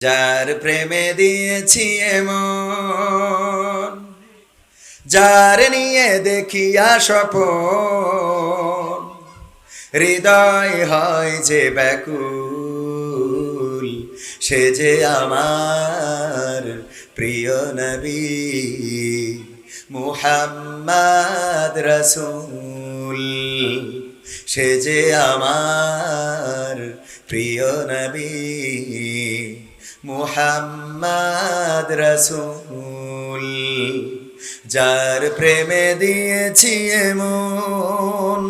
যার প্রেমে দিয়েছি এমন, যার নিয়ে দেখিয়া স্বপন, হৃদয় হয় যে ব্যাকুল, সে যে আমার প্রিয় নবী মুহাম্মদ রসুল, সে যে আমার প্রিয় নবী। মুহাম্মদ রসুল, যার প্রেমে দিয়েছি মন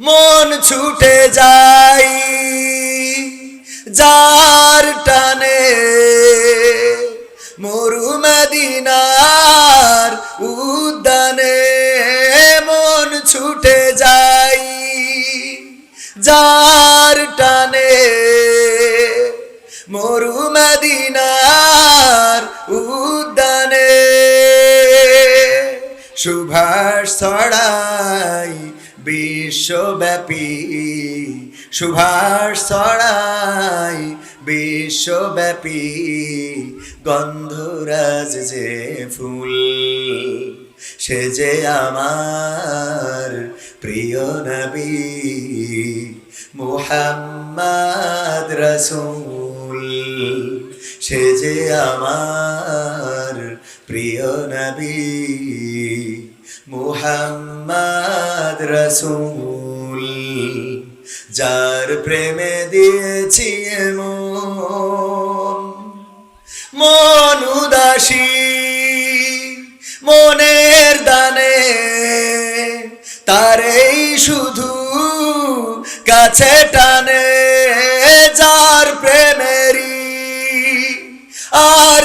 মন ছুটে যাই যার টানে মরুমদিনার উদ্যানে মন ছুটে যাই যার টানে মরুমদিনার উদ্যানে। সুভাষ ছড়াই বিশ্বব্যাপী। সুভাষ ছড়াই বিশ্বব্যাপী। গন্ধরাজ যে ফুল, সে যে আমার প্রিয় নবী। মুহাম্মদ রসুল সে যে আমার প্রিয় নবী মুহাম্মদ রসুল, যার প্রেমে দিয়েছি এমন মন উদাসী, মনের দানে তারেই শুধু কাছে টানে।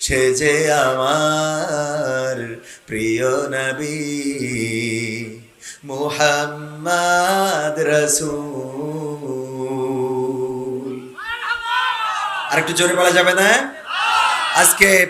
সে যে আমার প্রিয় নবী। মুহাম্মদ রসুল। আরেকটু জোরে বলা যাবে না? আজকে